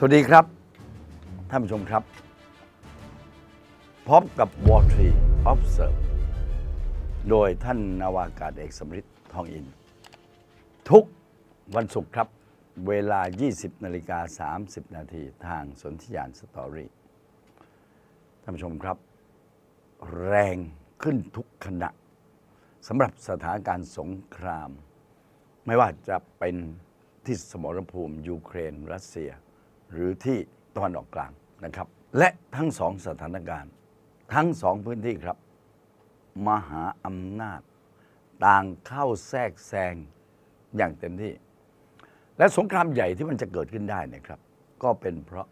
สวัสดีครับ ท่านผู้ชมครับ พบกับ War Tree Observe โดยท่านนาวากาศเอกสมฤทธิ์ทองอิน ทุกวันศุกร์ครับ เวลา 20นาฬิกา30 นาทีทางสนธิยานสตอรี่ท่านผู้ชมครับ แรงขึ้นทุกขณะสำหรับสถานการณ์สงคราม ไม่ว่าจะเป็นที่สมรภูมิยูเครน รัสเซีย หรือที่ตะวันออกกลางนะครับ และทั้งสองสถานการณ์ ทั้งสองพื้นที่ครับ มหาอำนาจ ต่างเข้าแทรกแซงอย่างเต็มที่ และสงครามใหญ่ที่มันจะเกิดขึ้นได้นยครับ ก็เป็นเพราะ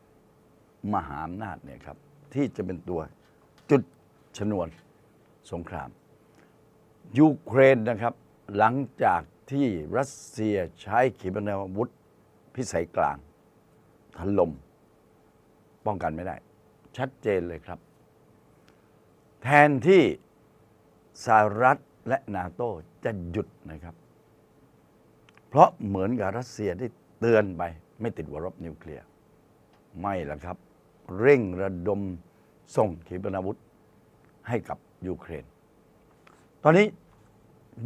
มหาอำนาจเนี่ยครับที่จะเป็นตัวจุดชนวนสงคราม ยูเครนนะครับ หลังจากที่รัสเซียใช้ขีปนาวุธพิสัยกลาง ถล่มป้องกันไม่ได้ ชัดเจนเลยครับ แทนที่สหรัฐและนาโต้จะหยุดนะครับ เพราะเหมือนกับรัสเซียได้เตือนไป ไม่ติดวรบนิวเคลียร์ ไม่ละครับ เร่งระดมส่งขีปนาวุธให้กับยูเครน ตอนนี้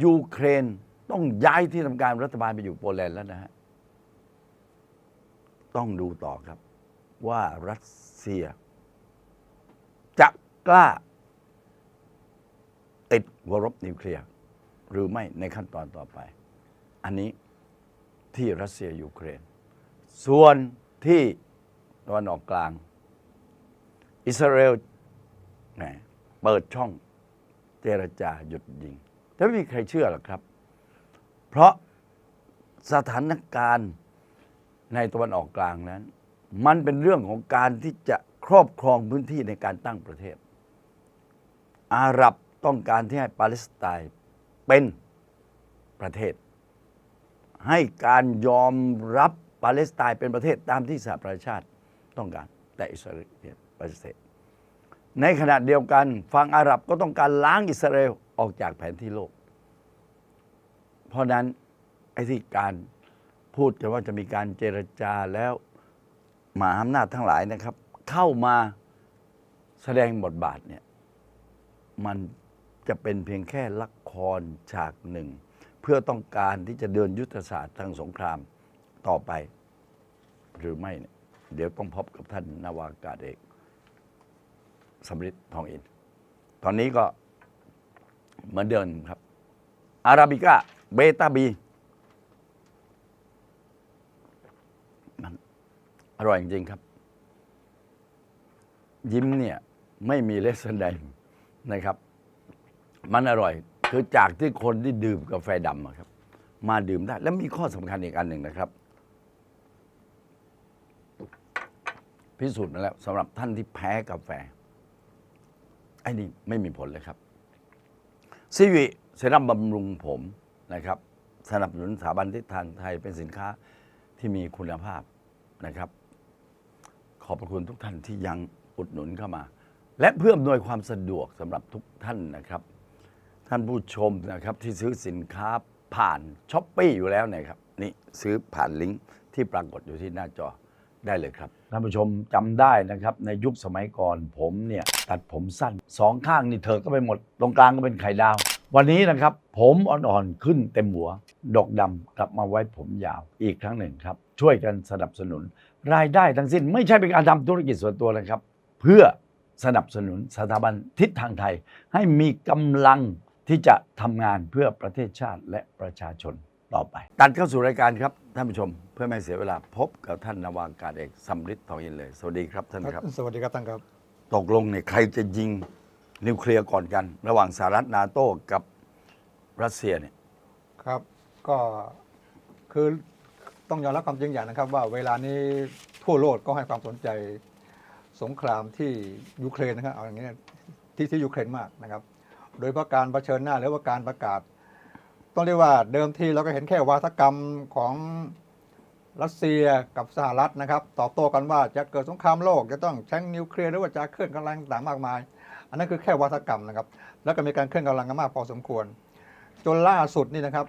ยูเครนต้องย้ายที่ทำการรัฐบาลไปอยู่โปแลนด์แล้วนะฮะ ต้องดูต่อครับ ว่ารัสเซีย จะกล้า ติดวรบนิวเคลียร์หรือไม่ในขั้นตอนต่อไป อันนี้ที่รัสเซียยูเครน ส่วนที่ตะวันออกกลาง อิสราเอลเปิดช่องเจรจาหยุดยิงแต่ไม่มีใครเชื่อหรอกครับ เพราะสถานการณ์ ในตะวันออกกลางนั้น มันเป็นเรื่องของการที่จะครอบครองพื้นที่ในการตั้งประเทศ อาหรับต้องการที่ให้ปาเลสไตน์เป็นประเทศ ให้การยอมรับปาเลสไตน์เป็นประเทศตามที่สหประชาชาติต้องการแต่อิสราเอลปฏิเสธในขณะเดียวกันฝั่งอาหรับก็ต้องการล้างอิสราเอลออกจากแผนที่โลก เพราะนั้นไอ้ที่การ พูดกันว่าจะมีการเจรจาแล้วมหาอำนาจทั้งหลายนะครับ เข้ามาแสดงบทบาทเนี่ยมันจะเป็นเพียงแค่ละครฉากหนึ่ง เพื่อต้องการที่จะเดินยุทธศาสตร์ทางสงครามต่อไป หรือไม่เนี่ยเดี๋ยวต้องพบกับท่านนาวากาศเอกสำริดทองอิน ตอนนี้ก็เหมือนเดิมครับอาราบิก้าเบต้าบีมัน อร่อยจริงครับ ยิ้มเนี่ย ไม่มีเลสไดนะครับ มันอร่อย คือจากที่คนที่ดื่มกาแฟดำครับ มาดื่มได้ แล้วมีข้อสำคัญอีกอันหนึ่งนะครับ พิสูจน์มาแล้วสำหรับท่านที่แพ้กาแฟไอ้นี่ไม่มีผลเลยครับซีวิเซรั่มบำรุงผมนะครับ สนับสนุนสถาบันทิศทางไทยเป็นสินค้าที่มีคุณภาพนะครับ ขอบพระคุณทุกท่านที่ยังอุดหนุนเข้ามา และเพื่ออำนวยความสะดวกสำหรับทุกท่านนะครับ ท่านผู้ชมนะครับที่ซื้อสินค้าผ่านช้อปปี้อยู่แล้วเนะครับนี่ซื้อผ่านลิงก์ที่ปรากฏอยู่ที่หน้าจอได้เลยครับท่านผู้ชมจำได้นะครับ ในยุคสมัยก่อนผมเนี่ยตัดผมสั้นสองข้างนี่เธอก็ไปหมด ตรงกลางก็เป็นไข่ดาว วันนี้นะครับ ผมอ่อนๆขึ้นเต็มหัว ดอกดำกลับมาไว้ผมยาวอีกครั้งหนึ่งครับ ช่วยกันสนับสนุน รายได้ทั้งสิ้น ไม่ใช่เป็นการทำธุรกิจส่วนตัวนะครับ เพื่อสนับสนุนสถาบันทิศทางไทย ให้มีกำลังที่จะทำงานเพื่อประเทศชาติและประชาชนต่อไป ตัดเข้าสู่รายการครับท่านผู้ชม เพื่อไม่ให้เสียเวลาพบกับท่านนาวากาศเอกสำริดทองอินเลย สวัสดีครับท่านครับ สวัสดีครับท่านครับ ตกลงเนี่ยใครจะยิงนิวเคลียร์ก่อนกัน ระหว่างสหรัฐนาโต้กับรัสเซียเนี่ยครับ ก็คือ ต้องยอมรับความจริงอย่างนะครับ ว่าเวลานี้ทั่วโลกก็ให้ความสนใจสงครามที่ยูเครนนะครับเอาอย่างนี้ที่ที่ยูเครนมากนะครับ โดยเฉพาะการเผชิญหน้าหรือว่าการประกาศ ต้องเรียกว่าเดิมทีเราก็เห็นแค่วาทกรรมของรัสเซียกับสหรัฐนะครับ ตอบโต้กันว่าจะเกิดสงครามโลกจะต้องใช้นิวเคลียร์หรือว่าจะเคลื่อนกำลังต่างมากมาย อันนั้นคือแค่วาทกรรมนะครับ แล้วก็มีการเคลื่อนกำลังกันมากพอสมควร จนล่าสุดนี่นะครับ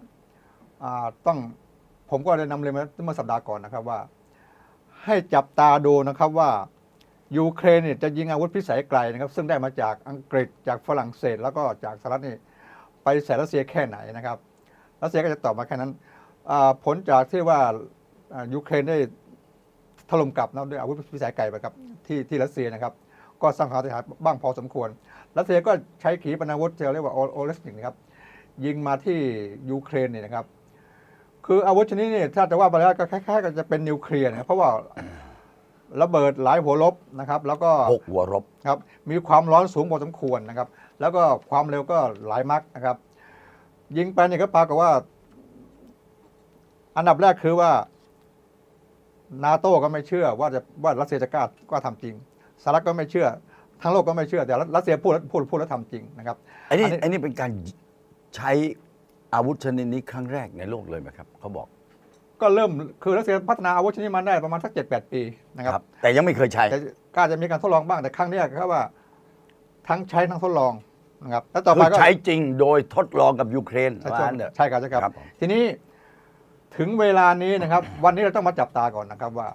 ต้อง ผมก็ได้นำเรียนมาเมื่อสัปดาห์ก่อนนะครับว่า ให้จับตาดูนะครับว่ายูเครนเนี่ยจะยิงอาวุธพิสัยไกลนะครับ ซึ่งได้มาจากอังกฤษจากฝรั่งเศส แล้วก็จากสหรัฐนี่ไปใส่รัสเซียแค่ไหนนะครับรัสเซียก็จะตอบมาแค่นั้นผลจากที่ว่ายูเครนได้ถล่มกลับนะด้วยอาวุธพิสัยไกลไปครับที่ที่รัสเซียนะครับ ก็สร้างความเสียหายบ้างพอสมควรรัสเซียก็ใช้ขีปนาวุธที่เรียกว่าโอเลสนิกนะครับยิงมาที่ยูเครนเนี่ยนะครับ คืออาวุธชนิดนี้ถ้าจะว่าไปแล้วก็คล้ายๆกับจะเป็นนิวเคลียร์นะครับเพราะว่าระเบิดหลายหัวลบนะครับ แล้วก็หกหัวรบครับ มีความร้อนสูงพอสมควรนะครับ แล้วก็ความเร็วก็หลายมักนะครับ ยิงไปเนี่ยก็ปรากฏว่า อันดับแรกคือว่า นาโต้ก็ไม่เชื่อว่าจะว่ารัสเซียจะกล้ากล้าทำจริงสหรัฐก็ไม่เชื่อ ทั้งโลกก็ไม่เชื่อแต่รัสเซียพูดแล้วพูดพูดแล้วทำจริงนะครับอันนี้อันนี้อันนี้เป็นการใช้ อาวุธชนิดนี้ครั้งแรกในโลกเลยไหมครับเขาบอกก็เริ่มคือรัสเซียพัฒนาอาวุธชนิดนี้มาได้ประมาณสักเจ็ดแปดปีนะครับ แต่ยังไม่เคยใช้แต่ก็อาจจะมีการทดลองบ้างแต่ครั้งเนี้ยครับว่า ทั้งใช้ทั้งทดลองนะครับแล้วต่อคืไปอก็ใช้จริงโดยทดลองกับยูเครนใช่ว่าใช่งั้นเถอะใช่ครับใช่ครับครับผมทีนี้ถึงเวลานี้นะครับ วันนี้เราต้องมาจับตาก่อนนะครับว่า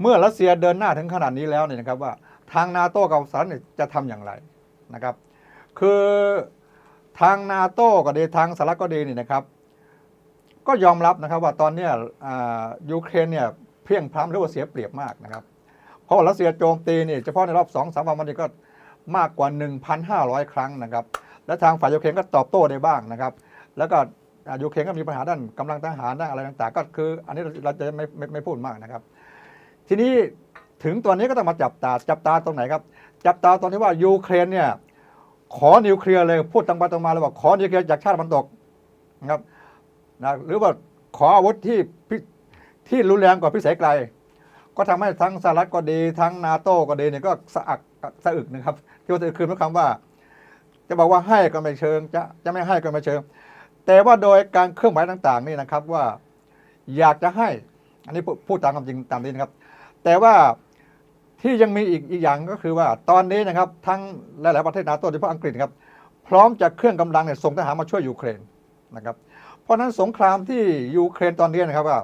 เมื่อรัสเซียเดินหน้าถึงขนาดนี้แล้วเนี่ยนะครับว่า ทางนาโต้กับสหรัฐเนี่ยจะทำอย่างไรนะครับ คือ ทางนาโต้ก็ดีทางสหรัฐก็ดีนี่นะครับ ก็ยอมรับนะครับว่าตอนนี้ยูเครนเนี่ยเพียงพล้ำหรือว่าเสียเปรียบมากนะครับ เพราะรัสเซียโจมตีนี่เฉพาะในรอบ2อสามวันนี้ก็มากกว่า 1,500 ครั้งนะครับ และทางฝ่ายยูเครนก็ตอบโต้ได้บ้างนะครับ แล้วก็ยูเครนก็มีปัญหาด้านกำลังทหารด้านอะไรต่างๆ ก็คือ อันนี้เราจะไม่ไม่ไม่พูดมากนะครับ ทีนี้ถึงตัวนี้ก็ต้องมาจับตาจับตาตรงไหนครับ จับตาตรงที่ว่ายูเครนเนี่ย ขอนิวเคลียร์เลยพูดตรงไปตรงมาเลยว่าขอนิวเคลียร์จากชาติตะวันตกนะครับนะหรือว่าขออาวุธที่ที่รุนแรงกว่าพิสัยไกล ก็ทำให้ทั้งสหรัฐก็ดี ทั้งนาโต้ก็ดีเนี่ยก็สะอักสะอึกนะครับ ที่ว่าจะคือควาว่า จะบอกว่าให้ก็ไม่เชิง จะจะไม่ให้ก็ไม่เชิง แต่ว่าโดยการเคลื่อนไหวต่างๆ นี่นะครับว่าอยากจะให้ อันนี้พูพูดตามความจริงตามนี้นะครับ แต่ว่า ที่ยังมีอีกอีกอย่างก็คือว่าตอนนี้นะครับทั้งหลายๆประเทศนาโต้โดยเฉพาะอังกฤษครับพร้อมจะเครื่องกำลังเนี่ยส่งทหารมาช่วยยูเครนนะครับ เพราะฉะนั้นสงครามที่ยูเครนตอนนี้นะครับว่า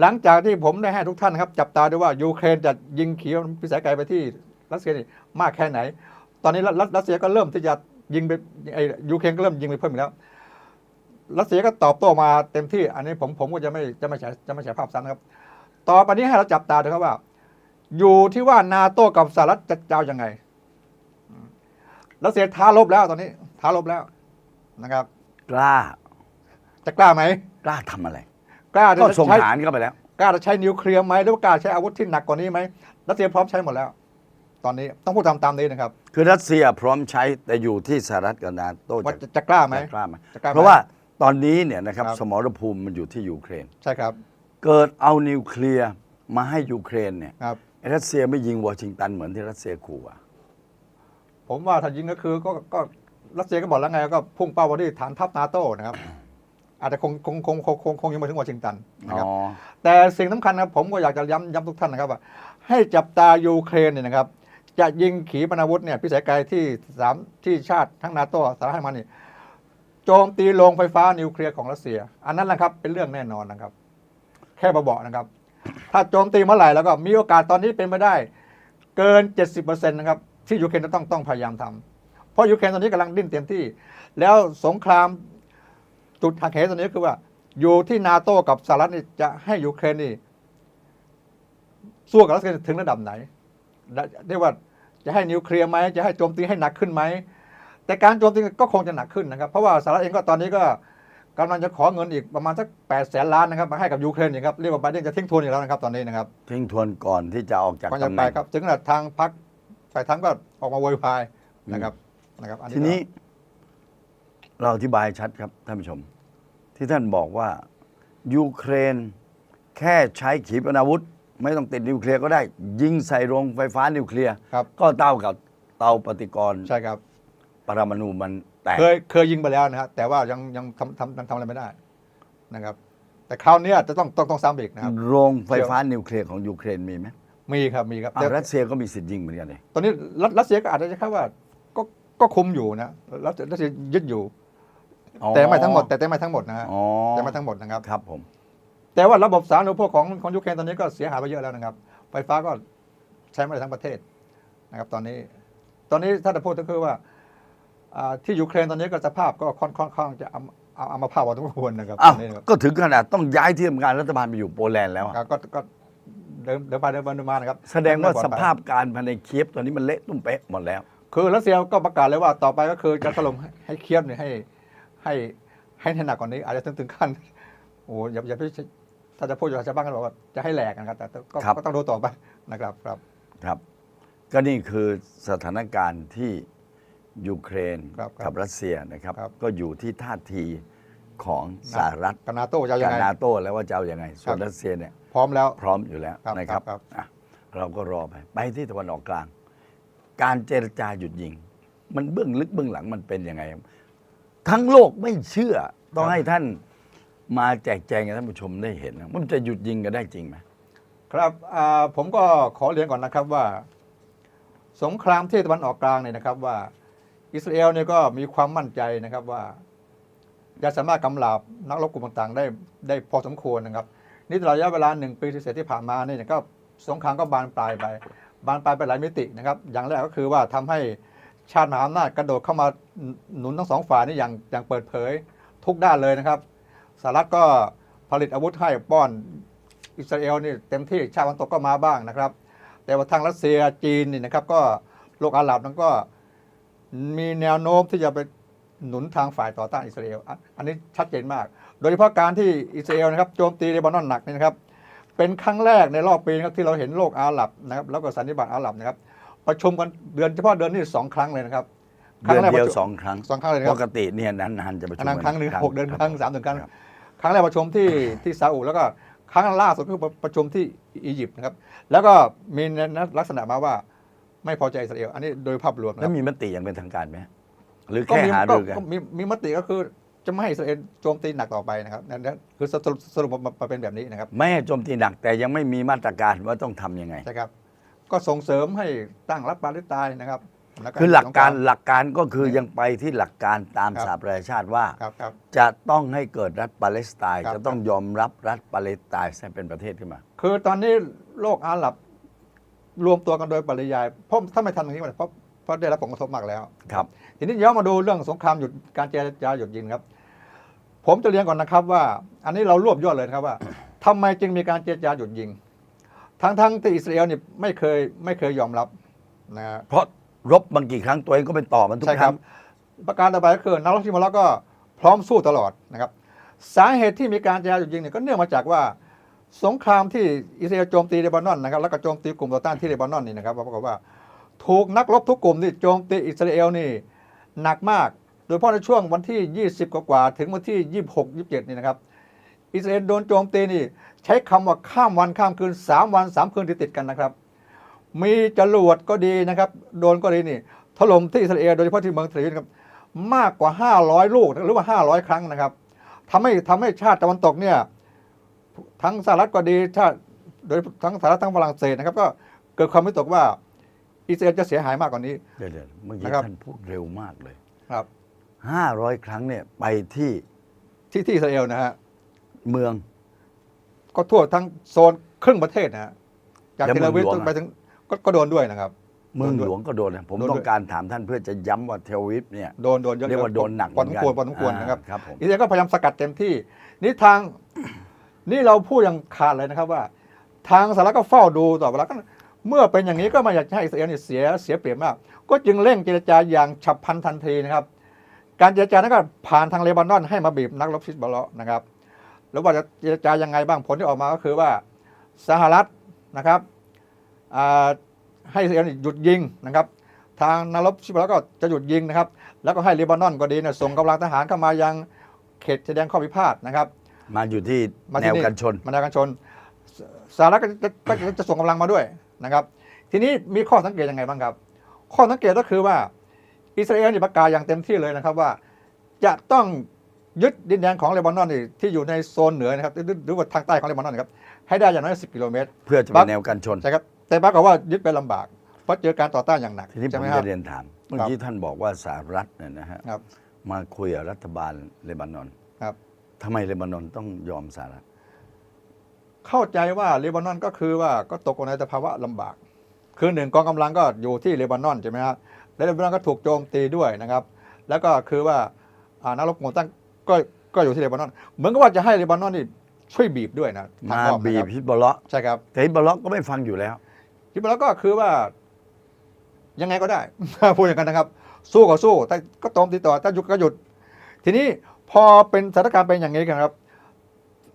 หลังจากที่ผมได้ให้ทุกท่านนะครับ จับตาดูว่ายูเครนจะยิงขีปนาวุธไกลไปที่รัสเซียนี่มากแค่ไหน ตอนนี้รัสเซียก็เริ่มที่จะยิงไปไอ้ยูเครนก็เริ่มยิงไปเพิ่มอีกแล้วรัสเซียก็ตอบโต้มาเต็มที่ อันนี้ผมผมก็จะไม่จะไม่ฉายจะไม่ฉายภาพซ้ำนะครับ ต่อไปนี้ให้เราจับตาดูครับว่า อยู่ที่ว่านาโต้กับสหรัฐจะเจ้ายังไงอืมรัสเซียท้าลบแล้วตอนนี้ ท้าลบแล้วนะครับ กล้า จะกล้าไหมกล้าทำอะไร กล้าก็จะส่งใช้ทหารเข้าไปแล้ว กล้าจะใช้นิวเคลียร์ไหมหรือว่ากล้าใช้อาวุธที่หนักกว่านี้ไหมรัสเซียพร้อมใช้หมดแล้ว ตอนนี้ต้องพูดตามตามนี้นะครับคือรัสเซียพร้อมใช้แต่อยู่ที่สหรัฐกับนาโต้ว่าจะจะจะกล้าไหม จะกล้าไหมจะกล้าไหมเพราะว่าตอนนี้เนี่ยนะครับ ครับ สมรภูมิมันอยู่ที่ยูเครน ใช่ครับเกิดเอานิวเคลียร์มาให้ยูเครนเนี่ย ครับไอ้ รัสเซียไม่ยิงวอชิงตันเหมือนที่รัสเซียขู่อะผมว่าถ้ายิงก็คือก็ก็รัสเซียก็บอกแล้วไงก็พุ่งเป้าไปที่ฐานทัพนาโต้นะครับ อาจจะคงคงคงคงคงคงยังไม่ถึงวอชิงตันนะครับอ๋อแต่สิ่งสำคัญนะครับผมก็อยากจะย้ำย้ำทุกท่านนะครับว่า ให้จับตายูเครนเนี่ยนะครับ จะยิงขีปนาวุธเนี่ยพิสัยไกลที่สามที่ชาติทั้งนาโต้สหรัฐให้มานี่โจมตีโรงไฟฟ้านิวเคลียร์ของรัสเซีย อันนั้นแหละครับเป็นเรื่องแน่นอนนะครับ แค่เบาๆนะครับ ถ้าโจมตีเมื่อไหร่แล้วก็มีโอกาสตอนนี้เป็นไปได้ เกิน 70%นะครับที่ยูเครนจะต้องต้องพยายามทำเพราะยูเครนตอนนี้กำลังดิ้นเต็มที่ แล้วสงครามจุดหักเหตอนนี้คือว่า อยู่ที่นาโต้กับสหรัฐนี่จะให้ยูเครนนี่สู้กับรัสเซียถึงระดับไหนเรียกว่าจะให้นิวเคลียร์ไหมจะให้โจมตีให้หนักขึ้นไหมแต่การโจมตีก็คงจะหนักขึ้นนะครับ เพราะว่าสหรัฐเองก็ตอนนี้ก็ กำลังจะขอเงินอีกประมาณสัก8ปดแสนล้านนะครับมาให้กับยูเครนอย่างครับเรียกว่าไบเดนจะทิ้งทุนอีกแล้วนะครับตอนนี้นะครับทิ้งทวนก่อนที่จะออกจากก่อนจะตำแหไปน่งครับถึงขนาดทางพรรคฝ่ายทั้งก็ออกมาโวยวายนะครับนะครับอัทีนี้เราอธิบายชัดครับท่านผู้ชม ที่ท่านบอกว่ายูเครนแค่ใช้ขีปนาวุธ ไม่ต้องติดนิวเคลียร์ก็ได้ ยิงใส่โรงไฟฟ้านิวเคลียร์ ครับก็เท่ากับเตาปฏิกรณ์ใช่ครับปรมาณูมัน แตกเคยเคยยิงไปแล้วนะฮะแต่ว่ายังยังทำทำทำทำอะไรไม่ได้นะครับ แต่คราวเนี้ยจะต้องต้องต้องซ้ำอีกนะครับ โรงไฟฟ้านิวเคลียร์ของยูเครนมีไหมมีครับมีครับอ้าแต่วรัสเซียก็มีสิทธิ์ยิงเหมือนกันเลยตอนนี้รัสรัสเซียก็อาจจะใช้คำว่าก็ก็คุมอยู่นะรัสรัสเซียยึดอยู่ อ๋อแต่ไม่ทั้งหมด แต่แต่ไม่ทั้งหมดนะฮะอ๋อแต่ไม่ทั้งหมดนะครับ ครับผม แต่ว่าระบบสาธารณูปโภคของของยูเครนตอนนี้ก็เสียหายไปเยอะแล้วนะครับ ไฟฟ้าก็ใช้ไม่ได้ทั้งประเทศนะครับ ตอนนี้ ตอนนี้ถ้าจะพูดก็คือว่าอ่า ที่ยูเครนตอนนี้ก็สภาพก็ค่อนค่อนข้างจะเอาเอาเอามาภาพพอสมควรนะครับอ้าวตอนนี้นะครับก็ถึงขนาดต้องย้ายที่ทำการรัฐบาลไปอยู่โปแลนด์แล้วอะก็ก็ก็เดินเดินไปเดินมาเดินมานะครับแสดงว่าไม่ปลอสภัยภาพการภายในเคียฟตอนนี้มันเละตุ้มเป๊ะหมดแล้ว คือรัสเซียก็ประกาศเลยว่าต่อไปก็คือจะถล่มให้เคียบเนี่ยให้ให้ให้ให้หนักกว่านี้ อาจจะถึงถึงขั้นโอ้โหอย่าอย่าไปถ้าจะพูดอยู่ชาวบ้านก็บอกว่าจะให้แหลกนะครับ แต่แต่ก็ครับก็ต้องดูต่อไปนะครับครับ ครับ ก็นี่คือสถานการณ์ที่ ยูเครนครับครับกับรัสเซียนะครับ ครับ ก็อยู่ที่ท่าทีของสหรัฐกับนาโต้จะเอายักับงไง นาโต้แล้วว่าจะเอายังไงส่วนครับ รัสเซียเนี่ยพร้อมแล้ว พร้อมอยู่แล้วครับนะครับครับ อะเราก็รอไป ไปที่ตะวันออกกลาง การเจรจาหยุดยิง มันเบื้องลึกเบื้องหลังมันเป็นยังไง ทั้งโลกไม่เชื่อ ต้องให้ท่านมาแจกแจงให้ท่านผู้ชมได้เห็นนะว่ามันจะหยุดยิงกันได้จริงไหม ครับอ่าผมก็ขอเรียนก่อนนะครับว่า สงครามที่ตะวันออกกลางเนี่ยนะครับว่า อิสราเอลเนี่ยก็มีความมั่นใจนะครับว่าจะสามารถกำราบนักรบกลุ่มต่างๆ ได้ได้พอสมควรนะครับนี่ตลอดระยะเวลาหนึ่งปีที่เสร็จที่ผ่านมาเนี่ยก็สงครามก็บานปลายไป บานปลายไปหลายมิตินะครับ อย่างแรกก็คือว่าทำให้ชาติมหาอำนาจกระโดดเข้ามาหนุนทั้งสองฝ่ายนี่อย่างอย่างเปิดเผยทุกด้านเลยนะครับสหรัฐก็ผลิตอาวุธให้ป้อนอิสราเอลนี่เต็มที่ชาติตะวันตกก็มาบ้างนะครับ แต่ว่าทางรัสเซียจีนนี่นะครับก็โลกอาหรับนั้นก็ มีแนวโน้มที่จะไปหนุนทางฝ่ายต่อต้านอิสราเอลอันอันนี้ชัดเจนมาก โดยเฉพาะการที่อิสราเอลนะครับโจมตีเลบานอนหนักนี่นะครับ เป็นครั้งแรกในรอบปีนะครับที่เราเห็นโลกอาหรับนะครับแล้วก็สันนิบาตอาหรับนะครับประชุมกันเดือนเฉพาะเดือนนี้สองครั้งเลยนะครับครั้เดือนแรกเดียวประชุมสองครั้งสองครั้งเลยนะคปรับกติเนี่ยนานๆจะประชุอัมนนั้นครั้งหนึ่งหกเดือนครั้งสามเดือนครั้งครับครั้งแรกประชุมที่ที่ซาอุแล้วก็ครั้งล่าสุดก็คือประชุมที่อียิปต์นะครับแล้วก็มีลักษณะมาว่า ไม่พอใจอิสราเอลอันนี้โดยภาพรวมนะคแล้รัวบมีมติอย่างเป็นทางการไหมหรือก็แค่มีหาก็รือกันก็มีมีมติก็คือจะไม่ให้อิสราเอลโจมตีหนักต่อไปนะครับนั่นนั่นคือสรุปสรุปมามาเป็นแบบนี้นะครับไม่ให้โจมตีหนักแต่ยังไม่มีมาตรการว่าต้องทำยังไง ใช่ครับ ก็ส่งเสริมให้ตั้งรัฐปาเลสไตน์นะครับแล้วคือหลักการสงคมหลักการก็คือยังไปที่หลักการตามครับสหประชาชาติว่า ครับครับ จะต้องให้เกิดรัฐปาเลสไตน์ครับ จะต้องยอมรับรัฐปาเลสไตน์ให้เป็นประเทศขึ้นมา คือตอนนี้โลกอาหรับ รวมตัวกันโดยปริยายเพราะถ้าไม่ทำอย่างนี้มันเพราะเพราะได้รับผลกระทบมากแล้วครับ ทีนี้ย้อนมาดูเรื่องสงครามหยุดการเจรจาหยุดยิงครับ ผมจะเรียนก่อนนะครับว่า อันนี้เรารวบยอดเลยนะครับว่าทำไมจึงมีการเจรจาหยุดยิง ทั้งทั้งๆที่อิสราเอลนี่ไม่เคยไม่เคยยอมรับนะฮะเพราะรบบางกี่ครั้งตัวเองก็เป็นต่อมันทุกใช่คครัรั้บงประการต่อไปก็คือนักรบที่มาแล้วก็พร้อมสู้ตลอดนะครับ สาเหตุที่มีการเจรจาหยุดยิงเนี่ยก็เนื่องมาจากว่า สงครามที่อิสราเอลโจมตีเลบานอนนะครับแล้วก็โจมตีกลุ่มต่อต้านที่เลบานอนนี่นะครับปรากฏว่าถูกนักรบทุกกลุ่มที่โจมตีอิสราเอลนี่หนักมาก โดยเฉพาะในช่วงวันที่ 20 กว่าถึงวันที่ 26 27 นี่นะครับอิสราเอลโดนโจมตีนี่ใช้คำว่าข้ามวันข้ามคืน 3 วัน 3 คืนติดกันนะครับ มีจรวดก็ดีนะครับ โดนก็ดีนี่ถล่มที่อิสราเอลโดยเฉพาะที่เมืองเทลวีฟนครับมากกว่า 500 ลูกหรือว่า 500 ครั้งนะครับทำให้ทำให้ชาติตะวันตกเนี่ย ทั้งสหรัฐก็ดีชาติโดยทั้งสหรัฐทั้งฝรั่งเศสนะครับ ก็เกิดความวิตกว่าอิสราเอลจะเสียหายมากกว่านี้เดี๋ยวๆเมื่อกี้นะครับ ท่านพูดเร็วมากเลย ครับ 500 ครั้งเนี่ยไปที่ที่ที่อิสราเอลนะฮะเมือง ก็ทั่วทั้งโซนครึ่งประเทศนะฮะจากแล้วเทลอาวีฟเมืองหลวงอะ ไปถึงก็ก็โดนด้วยนะครับ เมืองโดนด้วยหลวงก็โดนนะผมโดนด้วย ต้องการถามท่านเพื่อจะย้ำว่าเทลอาวิฟเนี่ย โดนโดนเยอะเรียกว่าโดนหนักพอสมควรพอสมควรอ่านะครับครับผม อิสราเอลก็พยายามสกัดเต็มที่นี่ทาง นี่เราพูดอย่างขาดเลยนะครับว่า ทางสหรัฐก็เฝ้าดูต่อเวลาก็เมื่อเป็นอย่างนี้ก็ไมาอยากจะให้อิสราเอลเซียเสียเสียเปรียบมาก ก็จึงเร่งเจรจาอย่างฉับพลันทันทีนะครับ การเจรจานั้นก็ผ่านทางเลบานอนให้มาบีบนักรบฮิสบอลล์นะครับ แล้วว่าจะเจรจายังไงบ้างผลที่ออกมาก็คือว่าสหรัฐนะครับให้อิสราเอลหยุดยิงนะครับ ทางนารบชิบะแล้วก็จะหยุดยิงนะครับ แล้วก็ให้เลบานอนก็ดีเนี่ยส่งกำลังทหารเข้ามายังเขตชายแดนข้อพิพาทนะครับ มาอยู่ที่มาแนที่วนี่กันชน มาแนวกันชนสสหรัฐก็จะก็จะจะส่งกำลังมาด้วยนะครับ ทีนี้มีข้อสังเกตยังไงบ้างครับ ข้อสังเกตก็คือว่าอิสราเอลนี่ประกาศอย่างเต็มที่เลยนะครับว่า จะต้องยึดดินแดนของเลบานอนนี่ที่อยู่ในโซนเหนือนะครับหรือหรือว่าทางใต้ของเลบานอนนะครับให้ได้อย่างน้อย10กิโลเมตร เพื่อจะเป็นแนวกันชน ใช่ครับแต่ปรากฏว่ายึดไปลำบาก เพราะเจอการต่อต้านอย่างหนักทีนี้ผใช่มไหมครัจะบ เรียนถาม เมื่อกี้ท่านบอกว่าสหรัฐเนี่ยนะฮะครับ มาคุยกับรัฐบาลเลบานอน ครับ ทำไมเลบานอนต้องยอมสหรัฐเข้าใจว่าเลบานอนก็คือว่าก็ตกอยู่ในสภาวะลำบาก คือหนึ่งกองกำลังก็อยู่ที่เลบานอนใช่ไหมครับและเลบานอนก็ถูกโจมตีด้วยนะครับ แล้วก็คือว่าอ่านักรบกลุ่มตั้งก็ก็อยู่ที่เลบานอน เหมือนกับว่าจะให้เลบานอนนี่ช่วยบีบด้วยนะทงมาอ้อนะบีคบรับฮิซบอลเลาะห์ใช่ครับแต่ฮิซบอลเลาะห์ก็ไม่ฟังอยู่แล้วฮิซบอลเลาะห์ก็คือว่า ยังไงก็ได้พูดอย่างนั้นนะครับ สู้ก็สู้แต่ก็โจมตีต่อถ้าหยุดก็หยุด ทีนี้ พอเป็นสถานการณ์เป็นอย่างนี้กันครับ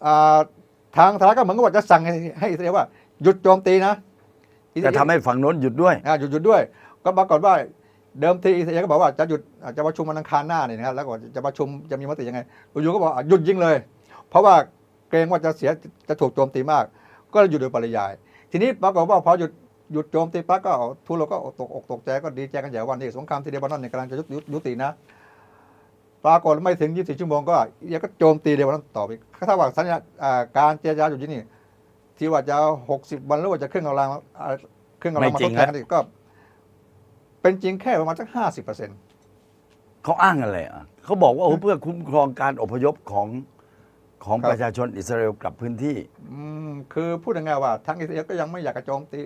อ่าทางทหารก็เหมือนกับว่าจะสั่งให้ให้อิสราเอลว่า หยุดโจมตีนะอิสราจะเอลทำให้ฝั่งโน้นหยุดด้วยอ่าหยุดหยุดด้วย ก็ปรากฏว่าเดิมทีอิสราเอลก็บอกว่าจะหยุดอ่าจะประชุมวันอังคารหน้านี่นะครับแล้วก็จะประชุมจะมีมติยังไงอยู่ๆก็บอกอะหยุดยิงเลย เพราะว่าเกรงว่าจะเสียจะถูกโจมตีมาก ก็เลยหยุดโดยปริยาย ทีนี้ปรากฏว่าพอหยุดหยุดโจมตีปั๊บก็ทุกเราก็ตกอกตกใจก็ดีใจกันใหญ่วันนี้สงครามที่เลบานอนเนี่ยกำลังจะยุติยุตินะ ปรากฏไม่ถึง 24 ชั่วโมงก็อิสราเอลก็โจมตีเลบานอนต่อไปก็เท่ากับสัญญาอ่าการเจรจาอยู่ที่นี่ที่ว่าจะ 60 วันหรือว่าจะเครื่องกำลังอ่าเครื่องกำลังมาไม่จริทงดแทนกันอีกก็ เป็นจริงแค่ประมาณสัก 50เปอร์เซ็นต์เขาอ้างอะไรอะเขาบอกว่าโอ้เพื่อคุ้มครองการอพยพของของประชาชนอิสราเอลกลับพื้นที่คือพูดง่ายๆว่าทั้งอิสราเอลก็ยังไม่อยากจะโจมตี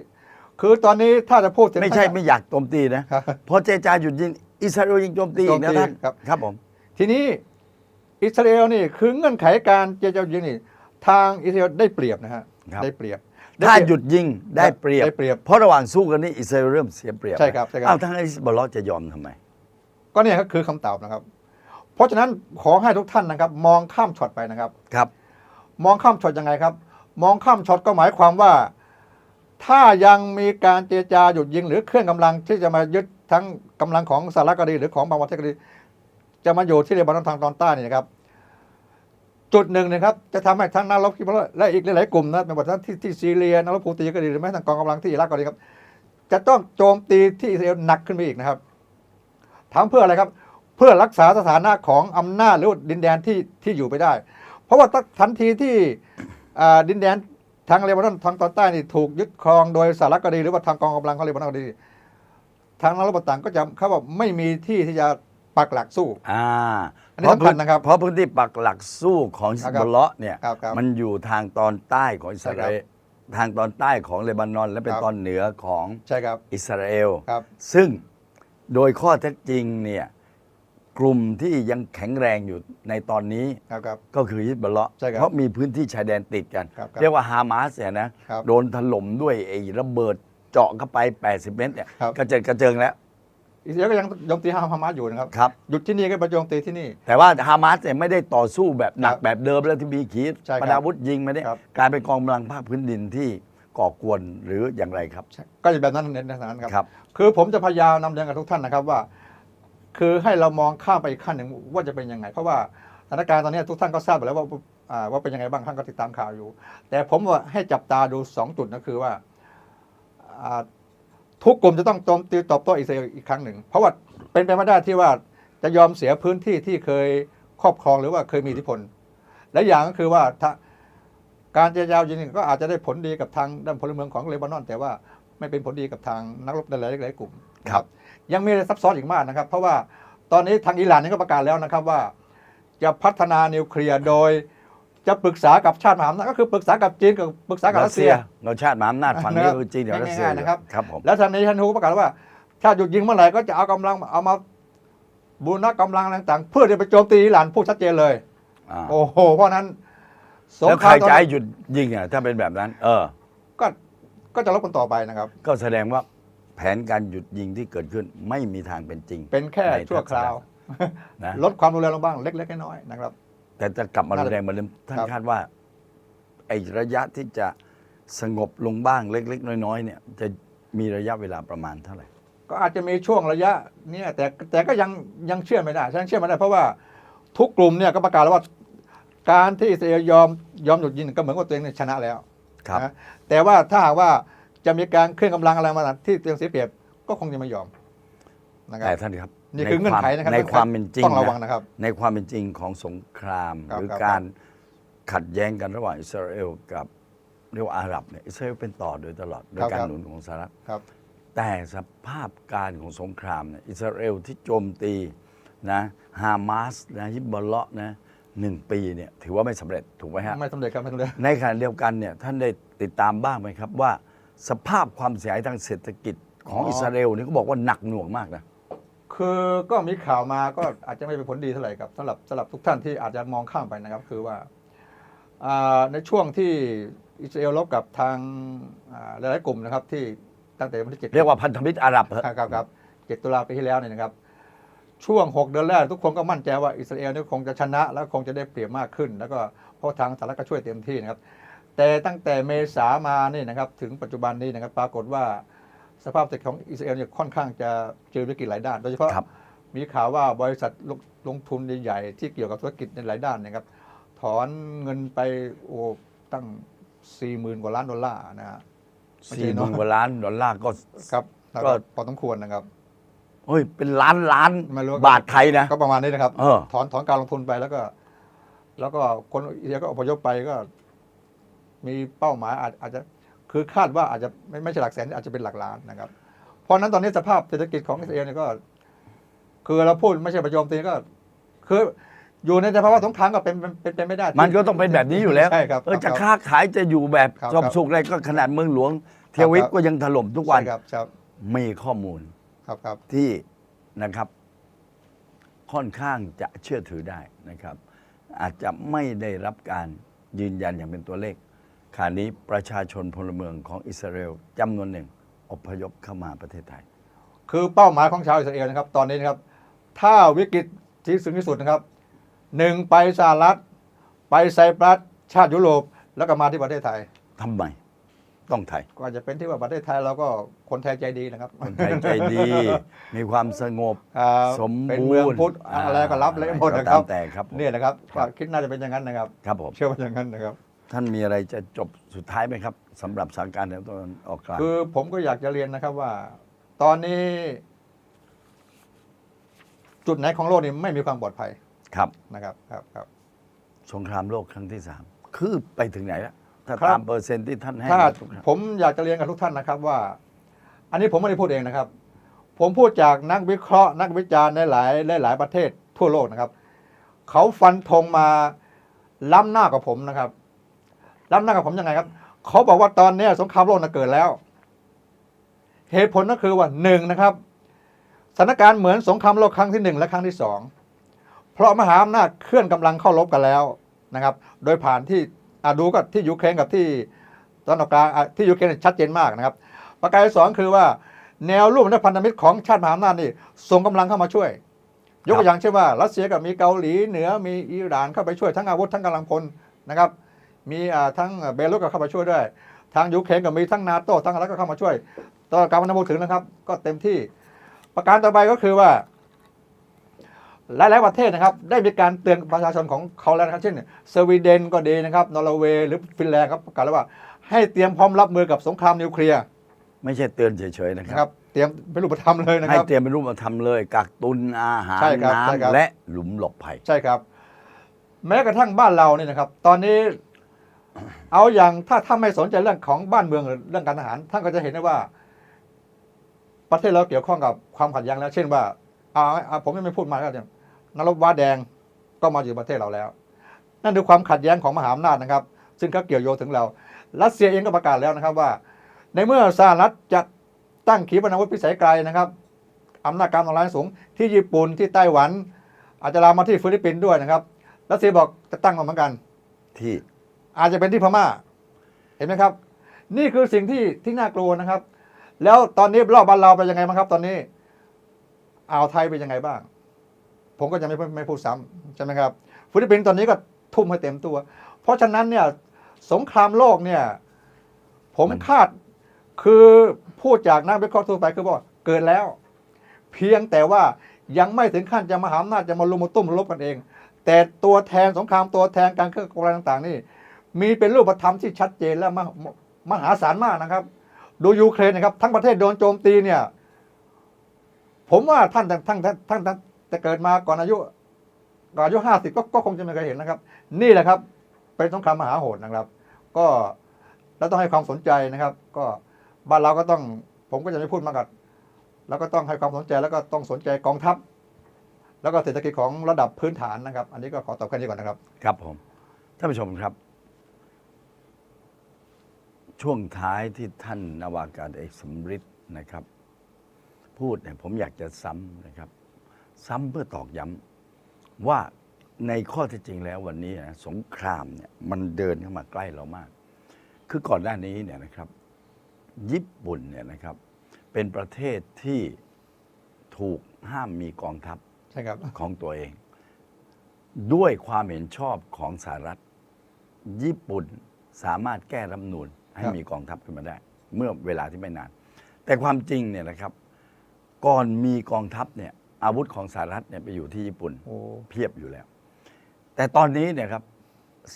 คือตอนนี้ถ้าจะพูดถึงไม่ใช่ไม่อยากโจมตีนะครับพอเจรจาหยุดยิงอิสราเอลยิงโจมตีอีกนะโจมตีท่านครับครับผม ทีนี้อิสราเอลนี่คือเงื่อนไขการเจรจาอยู่นี่ทางอิสราเอลได้เปรียบนะฮะครับ ได้เปรียบ ถ้าไเปรีบหยุดยิงได้เปรียบ ได้เปรียบเพราะระหว่างสู้กันนี่อิสราเอลเริ่มเสียเปรียบใช่ครับใช่ครับ อ้าวทางฮิซบอลเลาะห์จะยอมทำไม ก็เนี่ยก็คือคำตอบนะครับ เพราะฉะนั้นขอให้ทุกท่านนะครับ มองข้ามช็อตไปนะครับ ครับ มองข้ามช็อตยังไงครับ มองข้ามช็อตก็หมายความว่า ถ้ายังมีการเจรจาหยุดยิง หรือเครื่องกำลังที่จะมายึดทั้งกำลังของสหรัฐก็ดีหรือของบางประเทศก็ดี จะมาอยู่ที่เลบานอนทางตอนใต้นี่นะครับ จุดหนึ่งนะครับ จะทำให้ทั้งนักรบฮิซบอลเลาและอีกหลายๆกลุ่มนะไม่ว่าทั้งที่ที่ซีเรียนักรบฮูตีก็ดีหรือแม้แต่กองกำลังที่อิรักก็ดีครับ จะต้องโจมตีที่อิสราเอลหนักขึ้นไปอีกนะครับทำเพื่ออะไรครับ เพื่อรักษาสถานะของอำนาจหรือดินแดนที่ที่อยู่ไปได้ เพราะว่าทันทีที่ดินแดนทางเลบานอนทางตอนใต้นี่ถูกยึดครองโดยสหรัฐก็ดีหรือว่าทางกองกำลังของเลบานอนก็ดีทางนักรบต่างก็จะเขาบอกไม่มีที่ที่จะ ปักหลักสู้ อ่าอันนี้สำคัญนะครับเพราะพื้นที่ปักหลักสู้ของฮิซบอลเลาะห์เนี่ยครับครับมันอยู่ทางตอนใต้ของอิสราเอลทางตอนใต้ของเลบานอน และเป็นครับตอนเหนือของใช่ครับ อิสราเอลครับ ซึ่งโดยข้อเท็จจริงเนี่ยกลุ่มที่ยังแข็งแรงอยู่ในตอนนี้ ครับครับ ก็คือฮิซบอลเลาะห์ใช่ครับเพราะมีพื้นที่ชายแดนติดกัน ครับครับเรียกว่าฮามาสเนี่ยนะครับโดนถล่มด้วยไอ้ระเบิดเจาะเข้าไป 80 เมตรเนี่ยครับกระเจิดกระเจิงแล้ว อิสราเอลก็ยังโจมตีฮามาสอยู่นะครับครับ หยุดที่นี่ก็ไปโจมตีที่นี่ แต่ว่าฮามาสเนี่ยไม่ได้ต่อสู้แบบหนักครับแบบเดิมแล้วที่มีขีใช่ครับปนาวุธยิงไม่ได้ครับ กลายเป็นกองกำลังภาคพื้นดินที่ก่อกวนหรืออย่างไรครับ ก็จะแบบนั้นในนั้นครับ ครับ คือผมจะพยายามนำเรียนกับทุกท่านนะครับว่า คือให้เรามองข้ามไปอีกขั้นหนึ่งว่าจะเป็นยังไง เพราะว่าสถานการณ์ตอนนี้ทุกท่านก็ทราบไปแล้วว่าอ่าว่าเป็นยังไงบ้างท่านก็ติดตามข่าวอยู่ แต่ผมว่าให้จับตาดูสองจุดนะคือว่าอ่า ทุกกลุ่มจะต้องโจมตีตอบโต้อิสราเอลอีกครั้งหนึ่ง เพราะว่าเป็นไปไม่ได้ที่ว่าจะยอมเสียพื้นที่ที่เคยครอบครองหรือว่าเคยมีอิทธิพล และอย่างก็คือว่าถ้าการเจรจาจริงๆก็อาจจะได้ผลดีกับทางด้านพลเมืองของเลบานอน แต่ว่าไม่เป็นผลดีกับทางนักรบในหลายๆกลุ่มนะครับ ยังมีอะไรซับซ้อนอีกมากนะครับ เพราะว่าตอนนี้ทางอิหร่านนี่ก็ประกาศแล้วนะครับว่า จะพัฒนานิวเคลียร์โดย จะปรึกษากับชาติมหาอำนาจก็คือปรึกษากับจีนกับปรึกษากับรัสเซียเราชาติมหาอำนาจฝั่งนี้นะครับคือจีนกับรัสเซียง่ายๆนะครับครับผมแล้วทางนี้ท่านฮูประกาศว่า ถ้าหยุดยิงเมื่อไหร่ก็จะเอากำลังเอามาบูรณะกำลังอะไรต่างๆ เพื่อจะไปโจมตีอิหร่านพูดชัดเจนเลยอ่าโอ้โห เพราะฉะนั้นสงแล้วคใครรามตอนจะให้นี้หยุดยิงอะถ้าเป็นแบบนั้น เออ ก็ก็จะลบกันต่อไปนะครับ ก็แสดงว่าแผนการหยุดยิงที่เกิดขึ้นไม่มีทางเป็นจริง เป็นแค่ในชั่วคราวนะลดความรุนแรงลงบ้างเล็กๆน้อยๆนะครับ แต่จะกลับมารุนแรงเหมือนเดิมท่านครับคาดว่าไอ้ระยะที่จะสงบลงบ้างเล็ก ๆ น้อยๆเนี่ย จะมีระยะเวลาประมาณเท่าไหร่ ก็อาจจะมีช่วงระยะเนี่ยแต่แต่ก็ยังยังเชื่อไม่ได้ฉันเชื่อไม่ได้เพราะว่าทุกกลุ่มเนี่ยก็ประกาศแล้วว่า การที่อิสราเอลยอมยอมหยุดยิงก็เหมือนว่าตัวเองเนี่ยชนะแล้วครับนะแต่ว่าถ้าหากว่าจะมีการเคลื่อนกำลังอะไรมาที่ตัวเองเสียเปรียบก็คงจะไม่ยอมนะครับแต่ท่านครับ นี่คือเงื่อนไขนะครับในความเป็นจริงต้องระวังนะครับ ในความเป็นจริงของสงครามครับหรือครับการขัดแย้งกันระหว่างอิสราเอลกับเรียกว่าอาหรับเนี่ยอิสราเอลเป็นต่อโดยตลอดโดยการหนุนของสหรัฐครับแต่สภาพการของสงครามเนี่ยอิสราเอลที่โจมตีนะฮามาสนะฮิบอลเลาะห์นะหนึ่งปีเนี่ยถือว่าไม่สำเร็จถูกไหมฮะไม่สำเร็จครับไม่สำเร็จในขณะเดียวกันเนี่ยท่านได้ติดตามบ้างไหมครับว่า สภาพความเสียหายทางเศรษฐกิจของอ๋ออิอิสราเอลนี่เขาบอกว่าหนักหน่วงมากนะ คือก็มีข่าวมาก็อาจจะไม่เป็นผลดีเท่าไหร่ครับสำหรับสำหรับทุกท่านที่อาจจะมองข้ามไปนะครับ คือว่าอ่าในช่วงที่อิสราเอลรบกับทางอ่าหลายๆกลุ่มนะครับ ที่ตั้งแต่วันที่เจ็ดเรียกว่าพันธมิตรอาหรับเหรอครับครับครับเจ็ดตุลาปีที่แล้วเนี่ยนะครับ ช่วง 6 เดือนแรกทุกคนก็มั่นใจว่าอิสราเอลเนี่ยคงจะชนะ แล้วคงจะได้เปรียบมากขึ้น แล้วก็เพราะทางสหรัฐก็ช่วยเต็มที่นะครับ แต่ตั้งแต่เมษามานี่นะครับ ถึงปัจจุบันนี้นะครับ ปรากฏว่า สภาพเศรษฐกิจของอิสราเอลเนี่ยค่อนข้างจะเจอวิกฤตหลายด้าน โดยเฉพาะครับ มีข่าวว่าบริษัทลงลงทุนใหญ่ๆที่เกี่ยวกับธุรกิจในหลายด้านนะครับ ถอนเงินไปโอ้ตั้งสี่หมื่นกว่าล้านดอลลาร์นะฮะไม่ใช่สี่หน้อยมื่นกว่าล้านดอลลาร์ก็ ครับแล้วก็ ก็พอสมควรนะครับ เฮ้ยเป็นล้านล้านไม่รู้ บาทไทยนะ ก็ประมาณนี้นะครับ เออ ถอนถอนการลงทุนไปแล้วก็ แล้วก็คนอิสราเอลก็อพยพไปก็ มีเป้าหมายอาจอาจจะ คือคาดว่าอาจจะไม่ไม่ใช่หลักแสนอาจจะเป็นหลักล้านนะครับ เพราะฉะนั้นตอนนี้สภาพเศรษฐกิจของอิสราเอลเนี่ยก็ คือเราพูดไม่ใช่ประโยมตีก็ คืออยู่ในสภาวะสงครามก็เป็นเป็นเป็นเป็นไม่ได้ที่มันก็ต้องเป็นแบบนี้อยู่แล้วใช่ครับเออจะครับค้าขายจะอยู่แบบครับสมสุขอะไรก็ขนาดเมืองหลวง เทวิปครับ ก็ยังถล่มทุกวัน ใช่ครับครับมีข้อมูลครับครับ ที่นะครับ ค่อนข้างจะเชื่อถือได้นะครับ อาจจะไม่ได้รับการยืนยันอย่างเป็นตัวเลข ขณะนี้ประชาชนพลเมืองของอิสราเอลจำนวนหนึ่งอพยพเข้ามาประเทศไทย คือเป้าหมายของชาวอิสราเอลนะครับ ตอนนี้นะครับ ถ้าวิกฤตที่สูงที่สุดนะครับหนึ่งไปสหรัฐ ไปไซปรัสชาติยุโรปแล้วก็มาที่ประเทศไทยทำไมต้องไทย ก็อาจจะเป็นที่ว่าประเทศไทยเราก็คนไทยใจดีนะครับ คนไทยใจดี มีความสงบอ่าสมเป็นบูเมืองรณ์พุทธอะไรก็รับเลยหมดนะคตารับมแต่ครับผม เนี่ยนะครับครัก็บคิดน่าจะเป็นอย่างนั้นนะครับ ครับผม เชื่อว่าอย่างนั้นนะครับ ท่านมีอะไรจะจบสุดท้ายไหมครับสำหรับสถานการณ์ในตะวันออกกลางคือผมก็อยากจะเรียนนะครับว่า ตอนนี้ จุดไหนของโลกนี้ไม่มีความปลอดภัยครับนะครับครับครับสงครามโลกครั้งที่สามคือไปถึงไหนแล้วถ้าครับ ตามเปอร์เซ็นต์ที่ท่านให้ถ้ามาทุกครั้งผมอยากจะเรียนกับทุกท่านนะครับว่า อันนี้ผมไม่ได้พูดเองนะครับ ผมพูดจากนักวิเคราะห์ นักวิจารณ์ในหลายหลายหลายประเทศทั่วโลกนะครับ เขาฟันธงมาล้ำหน้ากับผมนะครับ ล้ำหน้ากับผมยังไงครับ เขาบอกว่าตอนนี้สงครามโลกน่ะเกิดแล้ว เหตุผลก็คือว่าหนึ่งนะครับสถานการณ์เหมือนสงครามโลกครั้งที่หนึ่งและครั้งที่สองเพราะมหาอำนาจเคลื่อนกำลังเข้ารบกันแล้วนะครับ โดยผ่านที่อดูก็ที่ยูเครนกับที่ตอนออกกลางที่ยูเครนชัดเจนมากนะครับ ประการที่สองคือว่าแนวร่วมและพันธมิตรของชาติมหาอำนาจนี่ส่งกำลังเข้ามาช่วย ยกตัวอย่างเช่นว่ารัสเซียกับมีเกาหลีเหนือมีอิหร่านเข้าไปช่วยทั้งอาวุธทั้งกำลังพลนะครับ มีอ่าทั้งเบลารุสก็เข้ามาช่วยด้วย ทางยูเครนก็มีทั้งนาโต้ทั้งอะไรก็เข้ามาช่วยตอนการพันธมิตรถึงนะครับ ก็เต็มที่ ประการต่อไปก็คือว่า หลายๆประเทศนะครับ ได้มีการเตือนประชาชนของเขาแล้วนะครับ เช่นสวีเดนก็ดีนะครับนอร์เวย์หรือฟินแลนด์ครับประกาศแล้วว่า ให้เตรียมพร้อมรับมือกับสงครามนิวเคลียร์ไม่ใช่เตือนเฉยๆนะคนะรัครับบเตรียมเป็นรูปธรรมเลยนะคให้รับเตรียมเป็นรูปธรรมเลยกักตุนอาหารใช่ครับใช่ครับน้ำและหลุมหลบภัย ใช่ครับ แม้กระทั่งบ้านเราเนี่ยนะครับ ตอนนี้ เอาอย่างถ้าถ้าไม่สนใจเรื่องของบ้านเมืองหรือเรื่องการทหารท่านก็จะเห็นได้ว่า ประเทศเราเกี่ยวข้องกับความขัดแย้งแล้ว เช่นว่าเอาเอาผมยังไม่พูดมาแล้วเนี่ยนรบว้าแดงก็มาอยู่ประเทศเราแล้ว นั่นคือความขัดแย้งของมหาอำนาจนะครับ ซึ่งก็เกี่ยวโยงถึงเรา รัสเซียเองก็ประกาศแล้วนะครับว่า ในเมื่อสหรัฐจะตั้งขีปนาวุธพิสัยไกลนะครับอำนาจการทำลายสูงที่ญี่ปุ่นที่ไต้หวัน อาจจะลามมาที่ฟิลิปปินส์ด้วยนะครับรัสเซียบอกจะตั้งมาเหมือนกันที่ อาจจะเป็นที่พม่า เห็นไหมครับ นี่คือสิ่งที่ที่น่ากลัวนะครับ แล้วตอนนี้รอบบ้านเราเป็นยังไงบ้างครับ ตอนนี้อ่าวไทยเป็นยังไงบ้าง ผมก็จะไม่ไม่พูดซ้ำใช่ไหมครับฟิลิปปินส์ตอนนี้ก็ทุ่มให้เต็มตัว เพราะฉะนั้นเนี่ยสงครามโลกเนี่ย ผมคาดคือพูดจากนักวิเคราะห์ทั่วไปคือบอกว่าเกิดแล้ว เพียงแต่ว่ายังไม่ถึงขั้นจะมาหาอำนาจจะมาลุมมาตุ้มรบกันเอง แต่ตัวแทนสงครามตัวแทนการเครื่องกลต่าง ๆ นี่ มีเป็นรูปธรรมที่ชัดเจนและมมหาศาลมากนะครับ ดูยูเครนนะครับ ทั้งประเทศโดนโจมตีเนี่ย ผมว่าท่านท่านท่านท่านานจะเกิดมาก่อนอายุก่อนอายุห้าสิบก็คงจะไม่เคยเห็นนะครับ นี่แหละครับ เป็นสงครามมหาโหดนะครับ ก็เราต้องให้ความสนใจนะครับ ก็บ้านเราก็ต้อง ผมก็จะไม่พูดมากกับเราก็ต้องให้ความสนใจแล้วก็ต้องสนใจกองทัพ แล้วก็เศรษฐกิจของระดับพื้นฐานนะครับ อันนี้ก็ขอตอบแค่นี้ก่อนนะครับ ครับผมท่านผู้ชมครับ ช่วงท้ายที่ท่านนาวากาศเอกสมฤทธิ์นะครับ พูดเนี่ยผมอยากจะซ้ำนะครับ ซ้ำเพื่อตอกย้ำว่าในข้อที่จริงแล้ววันนี้นะสงครามเนี่ยมันเดินเข้ามาใกล้เรามาก คือก่อนหน้านี้เนี่ยนะครับ ญี่ปุ่นเนี่ยนะครับ เป็นประเทศที่ถูกห้ามมีกองทัพใช่ครับของตัวเอง ด้วยความเห็นชอบของสหรัฐ ญี่ปุ่นสามารถแก้รัฐธรรมนูญ ให้ครับมีกองทัพขึ้นมาได้ เมื่อเวลาที่ไม่นาน แต่ความจริงเนี่ยนะครับ ก่อนมีกองทัพเนี่ยอาวุธของสหรัฐเนี่ยไปอยู่ที่ญี่ปุ่นโอ้เพียบอยู่แล้ว แต่ตอนนี้เนี่ยครับ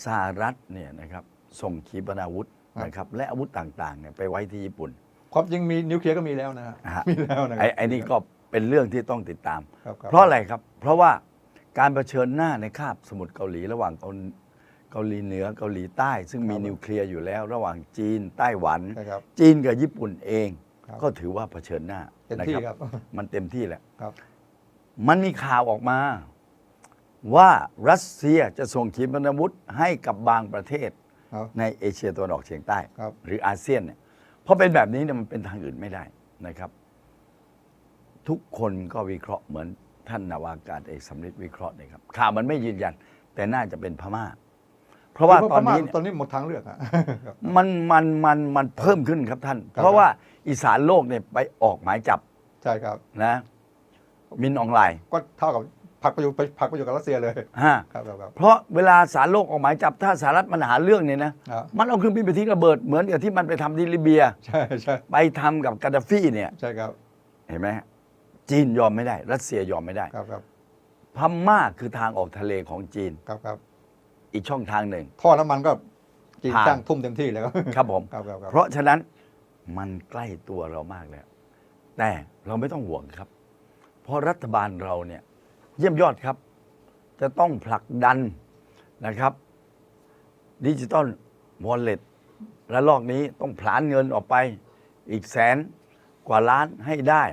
สหรัฐเนี่ยนะครับส่งขีปนาวุธนะครับและอาวุธต่างๆเนี่ยไปไว้ที่ญี่ปุ่นความจริงมีนิวเคลียร์ก็มีแล้วนะฮะฮะมีแล้วนะครัไอ้ไอ้นี่ก็เป็นเรื่องที่ต้องติดตามครับคบเพราะอะไรครับ เพราะว่าการเผชิญหน้าในคาบสมุทรเกาหลีระหว่าง เกาเกาหลีเหนือเกาหลีใต้ ซึ่งมีครับนิวเคลียร์อยู่แล้ว ระหว่างจีนไต้หวันใช่ครับ จีนกับญี่ปุ่นเอง ครับก็ถือว่าเผชิญหน้าเต็มนะที่ครับครับ มันเต็มที่แหละ ครับ มันมีข่าวออกมา ว่ารัสเซียจะส่งขีปนาวุธให้กับบางประเทศครับ ในเอเชียตะวันออกเฉียงใต้ ครับ หรืออาเซียนเนี่ยเพราะเป็นแบบนี้เนี่ยมันเป็นทางอื่นไม่ได้นะครับ ทุกคนก็วิเคราะห์เหมือนท่านนาวากาศเอกสำริดวิเคราะห์เนี่ยครับข่าวมันไม่ยืนยัน แต่น่าจะเป็นพม่า เพราะว่าตอนนี้เนี่ยตอนนี้หมดทางเลือกอะครับมันมันมันมันเพิ่มขึ้นครับท่านครับเพราะว่าอีสานโลกเนี่ยไปออกหมายจับใช่ครับนะมินออนไลน์ ก็เท่ากับผลักไปอยู่ไปผลักไปอยู่กับรัสเซียเลยฮะครับครับครับเพราะเวลาสารโลกออกหมายจับถ้าสหรัฐมันหาเรื่องเนี่ยนะครับมันเอาเครื่องบินไปทิ้งระเบิดเหมือนกับที่มันไปทำที่ลิเบีย ใช่ใช่ไปทำกับกาดาฟีเนี่ยใช่ครับ เห็นไหมฮะจีนยอมไม่ได้ รัสเซียยอมไม่ได้ครับครับพม่าคือทางออกทะเลของจีนครับครับ อีกช่องทางหนึ่ง ท่อน้ำมันก็จีนผ่านจ้างทุ่มเต็มที่เลยครับ ครับผม ครับครับครับเพราะฉะนั้นมันใกล้ตัวเรามากแล้ว แต่เราไม่ต้องห่วงครับ เพราะรัฐบาลเราเนี่ยเยี่ยมยอดครับ จะต้องผลักดันนะครับดิจิตอลวอลเล็ตระลอกนี้ต้องผลานเงินออกไปอีกแสนกว่าล้านให้ได้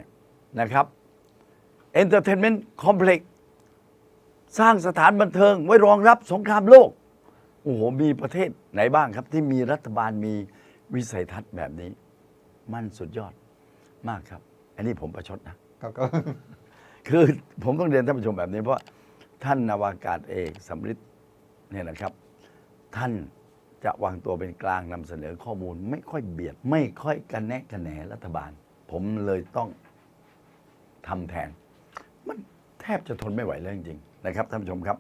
นะครับเอ สร้างสถานบันเทิงไว้รองรับสงครามโลก โอ้โห มีประเทศไหนบ้างครับที่มีรัฐบาลมีวิสัยทัศน์แบบนี้ มันสุดยอดมากครับ อันนี้ผมประชดนะ ครับครับคือผมต้องเรียนท่านผู้ชมแบบนี้เพราะท่านนาวากาศเอกสำริดเนี่ยนะครับ ท่านจะวางตัวเป็นกลางนำเสนอข้อมูล ไม่ค่อยเบียด ไม่ค่อยกันแนะกันแหนรัฐบาล ผมเลยต้องทำแทน มันแทบจะทนไม่ไหวแล้วจริงๆ นะครับท่านผู้ชมครับ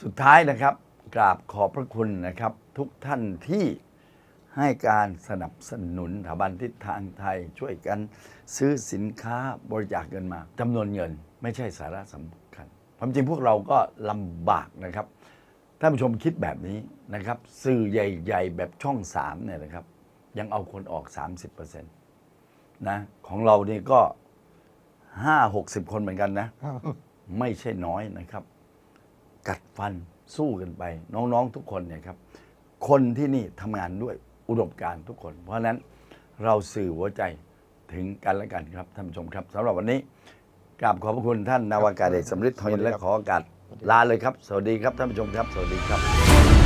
สุดท้ายนะครับกราบขอบพระคุณนะครับ ทุกท่านที่ให้การสนับสนุนสถาบันทิศทางไทยช่วยกันซื้อสินค้าบริจาคเงินมาจำนวนเงิน ไม่ใช่สาระสำคัญความจริงพวกเราก็ลำบากนะครับท่านผู้ชมคิดแบบนี้นะครับ สื่อใหญ่ ๆ แบบช่องสามเนี่ยนะครับ ยังเอาคนออก 30%นะของเรานี่ก็ห้าหกสิบคนเหมือนกันนะ ไม่ใช่น้อยนะครับ กัดฟันสู้กันไป น้องๆทุกคนเนี่ยครับ คนที่นี่ทำงานด้วยอุดมการทุกคน เพราะนั้นเราสื่อหัวใจถึงกันและกันครับท่านผู้ชมครับสำหรับวันนี้กราบขอบพระคุณท่านนาวากาศเอกสำริดทองยินและขอโอกาสลาเลยครับ สวัสดีครับท่านผู้ชมครับ สวัสดีครับ